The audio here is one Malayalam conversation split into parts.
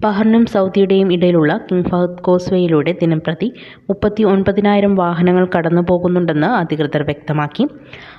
ബഹ്റിനും സൗദിയുടെയും ഇടയിലുള്ള കിങ് ഫഹദ് കോസ്വേയിലൂടെ ദിനംപ്രതി മുപ്പത്തി ഒൻപതിനായിരം വാഹനങ്ങൾ കടന്നു പോകുന്നുണ്ടെന്ന് അധികൃതർ വ്യക്തമാക്കി.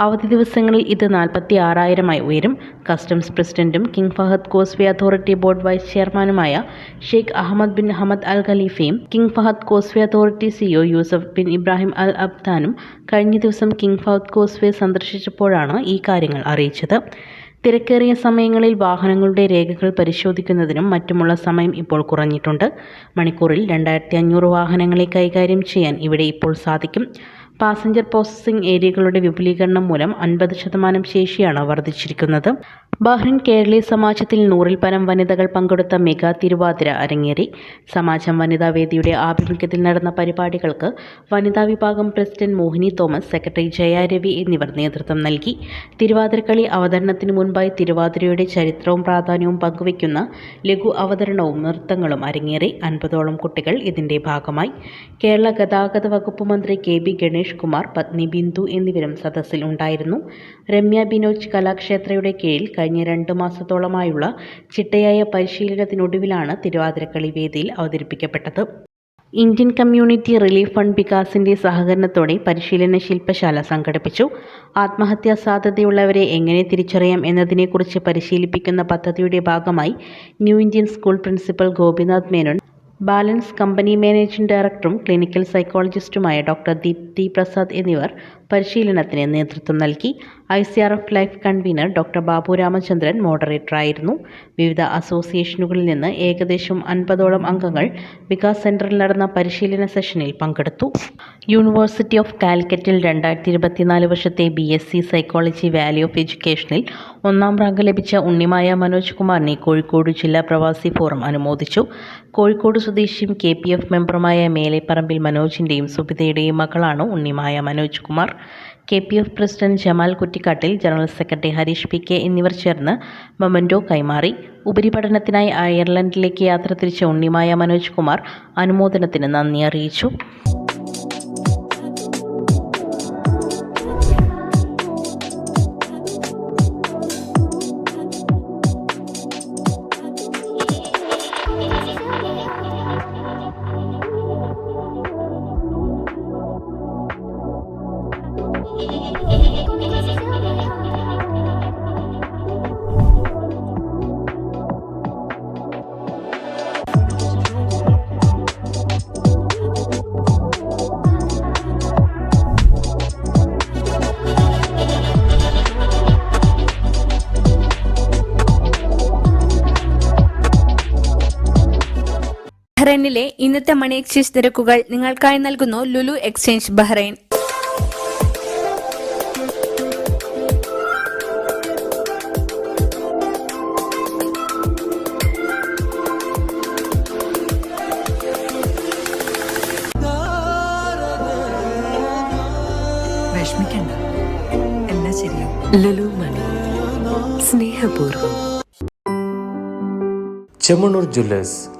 അവധി ദിവസങ്ങളിൽ ഇത് നാൽപ്പത്തി ആറായിരമായി ഉയരും. കസ്റ്റംസ് പ്രസിഡന്റും King Fahd causeway authority board vice ചെയർമാനുമായ Sheikh Ahmed bin Ahmed Al ഖലീഫയും King Fahd causeway authority CEO Yusuf bin Ibrahim Al അബ്ദാനും കഴിഞ്ഞ ദിവസം കിങ് ഫഹദ് കോസ്വേ സന്ദർശിച്ചപ്പോഴാണ് ഈ കാര്യങ്ങൾ അറിയിച്ചത്. തിരക്കേറിയ സമയങ്ങളിൽ വാഹനങ്ങളുടെ രേഖകൾ പരിശോധിക്കുന്നതിനും മറ്റുമുള്ള സമയം ഇപ്പോൾ കുറഞ്ഞിട്ടുണ്ട്. മണിക്കൂറിൽ രണ്ടായിരത്തി അഞ്ഞൂറ് വാഹനങ്ങളെ കൈകാര്യം ചെയ്യാൻ ഇവിടെ ഇപ്പോൾ സാധിക്കും. പാസഞ്ചർ പ്രോസസ്സിംഗ് ഏരിയകളുടെ വിപുലീകരണം മൂലം അൻപത് ശതമാനം ശേഷിയാണ് വർദ്ധിച്ചിരിക്കുന്നത്. ബഹ്റിൻ കേരളീയ സമാജത്തിൽ നൂറിൽ പരം വനിതകൾ പങ്കെടുത്ത മെഗാ തിരുവാതിര അരങ്ങേറി. സമാജം വനിതാ വേദിയുടെ ആഭിമുഖ്യത്തിൽ നടന്ന പരിപാടികൾക്ക് വനിതാ വിഭാഗം പ്രസിഡന്റ് മോഹിനി തോമസ് സെക്രട്ടറി ജയ രവി എന്നിവർ നേതൃത്വം നൽകി. തിരുവാതിരക്കളി അവതരണത്തിന് മുൻപായി തിരുവാതിരയുടെ ചരിത്രവും പ്രാധാന്യവും പങ്കുവയ്ക്കുന്ന ലഘു അവതരണവും നൃത്തങ്ങളും അരങ്ങേറി. അൻപതോളം കുട്ടികൾ ഇതിന്റെ ഭാഗമായി. കേരള ഗതാഗത വകുപ്പ് മന്ത്രി കെ ബി ഗണേഷ് കുമാർ പത്നി ബിന്ദു എന്നിവരും സദസ്സിൽ ഉണ്ടായിരുന്നു. രമ്യ ബിനോജ് കലാക്ഷേത്രയുടെ കീഴിൽ കഴിഞ്ഞ രണ്ട് മാസത്തോളമായുള്ള ചിട്ടയായ പരിശീലനത്തിനൊടുവിലാണ് തിരുവാതിരക്കളി വേദിയിൽ അവതരിപ്പിക്കപ്പെട്ടത്. ഇന്ത്യൻ കമ്മ്യൂണിറ്റി റിലീഫ് ഫണ്ട് വികാസിന്റെ സഹകരണത്തോടെ പരിശീലന ശില്പശാല സംഘടിപ്പിച്ചു. ആത്മഹത്യാ സാധ്യതയുള്ളവരെ എങ്ങനെ തിരിച്ചറിയാം എന്നതിനെക്കുറിച്ച് പരിശീലിപ്പിക്കുന്ന പദ്ധതിയുടെ ഭാഗമായി new Indian school principal Gopinath Menon Balance company managing ഡയറക്ടറും ക്ലിനിക്കൽ സൈക്കോളജിസ്റ്റുമായ ഡോക്ടർ ദീപ്തി പ്രസാദ് എന്നിവർ പരിശീലനത്തിന് നേതൃത്വം നൽകി I C R F life convener doctor Babu Ramachandran മോഡറേറ്ററായിരുന്നു. വിവിധ അസോസിയേഷനുകളിൽ നിന്ന് ഏകദേശം അൻപതോളം അംഗങ്ങൾ വികാസ് സെന്ററിൽ നടന്ന പരിശീലന സെഷനിൽ പങ്കെടുത്തു. യൂണിവേഴ്സിറ്റി ഓഫ് കാലിക്കറ്റിൽ രണ്ടായിരത്തി ഇരുപത്തിനാല് വർഷത്തെ B S C psychology valley of എഡ്യൂക്കേഷനിൽ ഒന്നാം റാങ്ക് ലഭിച്ച ഉണ്ണിമായ മനോജ് കുമാറിനെ കോഴിക്കോട് ജില്ലാ പ്രവാസി ഫോറം അനുമോദിച്ചു. കോഴിക്കോട് സ്വദേശിയും കെ പി എഫ് മെമ്പറുമായ മേലെപ്പറമ്പിൽ മനോജിന്റെയും സുബിതയുടെയും മകളാണ് Unnimaya Manoj Kumar. K P F president Jamal Kuttikkattil general secretary Harish P K എന്നിവർ ചേർന്ന് മൊമന്റോ കൈമാറി. ഉപരിപഠനത്തിനായി അയർലൻഡിലേക്ക് യാത്ര തിരിച്ച ഉണ്ണിമായ മനോജ് കുമാർ അനുമോദനത്തിന് നന്ദി അറിയിച്ചു. ബഹ്റൈനിലെ ഇന്നത്തെ മണി എക്സ്ചേഞ്ച് നിരക്കുകൾ നിങ്ങൾക്കായി നൽകുന്നു ലുലു എക്സ്ചേഞ്ച് ബഹ്റൈൻ. വിഷമിക്കണ്ട. എല്ലാം ശരിയാവും. ലുലു മണി. സ്നേഹപൂർവം. ചെമ്മണ്ണൂർ ജ്വല്ലേഴ്സ്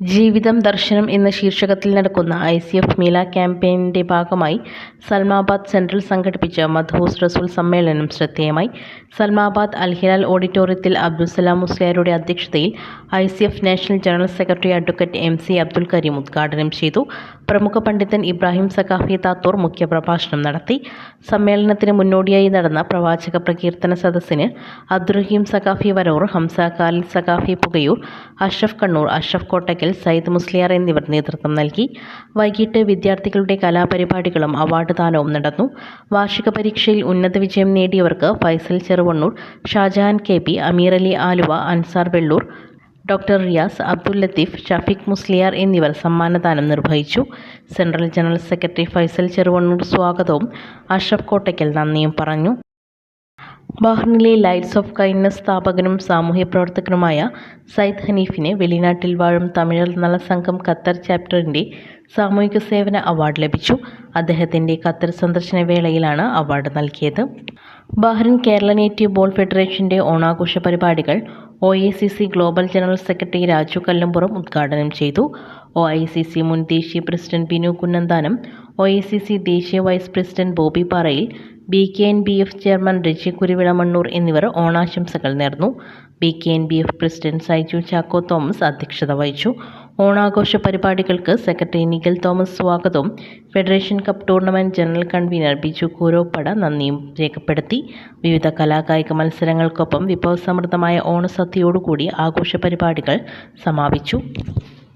ജീവിതം ദർശനം എന്ന ശീർഷകത്തിൽ നടക്കുന്ന ഐ സി എഫ് മീല ക്യാമ്പയിനിന്റെ ഭാഗമായി സൽമാബാദ് സെൻട്രൽ സംഘടിപ്പിച്ച മധൂസ് റസൂൽ സമ്മേളനം ശ്രദ്ധേയമായി. സൽമാബാദ് അൽഹിലാൽ ഓഡിറ്റോറിയത്തിൽ അബ്ദുൽസലാം മുസ്ലിയാരുടെ അധ്യക്ഷതയിൽ I C F national general secretary advocate M C Abdul Karim ഉദ്ഘാടനം ചെയ്തു. പ്രമുഖ പണ്ഡിതൻ ഇബ്രാഹിം സഖാഫി താത്തൂർ മുഖ്യപ്രഭാഷണം നടത്തി. സമ്മേളനത്തിന് മുന്നോടിയായി നടന്ന പ്രവാചക പ്രകീർത്തന സദസ്സിന് അബ്ദുറഹീം സഖാഫി വരൂർ ഹംസ ഖാലിദ് സഖാഫി പുകയൂർ അഷ്റഫ് കണ്ണൂർ അഷ്റഫ് കോട്ടയ്ക്കൽ സയ്യിദ് മുസ്ലിയാർ എന്നിവർ നേതൃത്വം നൽകി. വൈകിട്ട് വിദ്യാർത്ഥികളുടെ കലാപരിപാടികളും അവാർഡ് ദാനവും നടന്നു. വാർഷിക പരീക്ഷയിൽ ഉന്നത വിജയം നേടിയവർക്ക് Faisal Cheruvannur Shajahan K P Ameer Ali Aluva Ansar Vellur doctor Riyaz Abdul Latheef Shafeeq Musliyar എന്നിവർ സമ്മാനദാനം നിർവഹിച്ചു. Central general secretary Faisal Cheruvannur സ്വാഗതവും അഷ്റഫ് കോട്ടയ്ക്കൽ നന്ദിയും പറഞ്ഞു. ബഹ്റിനിലെ ലൈറ്റ്സ് ഓഫ് കൈൻഡ്നസ് സ്ഥാപകനും സാമൂഹ്യ പ്രവർത്തകനുമായ സയ്യിദ് ഹനീഫിന് വെളിനാട്ടിൽ വാഴും തമിഴർ നല സംഘം ഖത്തർ ചാപ്റ്ററിന്റെ സാമൂഹിക സേവന അവാർഡ് ലഭിച്ചു. അദ്ദേഹത്തിന്റെ ഖത്തർ സന്ദർശന വേളയിലാണ് അവാർഡ് നൽകിയത്. ബഹ്റിൻ കേരള നേറ്റീവ് ബോൾ ഫെഡറേഷന്റെ ഓണാഘോഷ പരിപാടികൾ O I C C global general secretary Raju Kallampuram ഉദ്ഘാടനം ചെയ്തു. ഒ ഐ സി സി മുൻ ദേശീയ president Binu Kunnanthanam O I C C ദേശീയ vice president Bobby Parayil B K N B F chairman Reji Kuruvilamannur എന്നിവർ ഓണാശംസകൾ നേർന്നു. B K N B F president Saiju Chacko Thomas അധ്യക്ഷത വഹിച്ചു. ഓണാഘോഷ പരിപാടികൾക്ക് സെക്രട്ടറി നിഖിൽ തോമസ് സ്വാഗതവും. Federation cup tournament general convener Biju Kooroppada നന്ദിയും രേഖപ്പെടുത്തി. വിവിധ കലാകായിക മത്സരങ്ങൾക്കൊപ്പം വിഭവസമൃദ്ധമായ ഓണസദ്യയോടുകൂടി ആഘോഷ പരിപാടികൾ സമാപിച്ചു.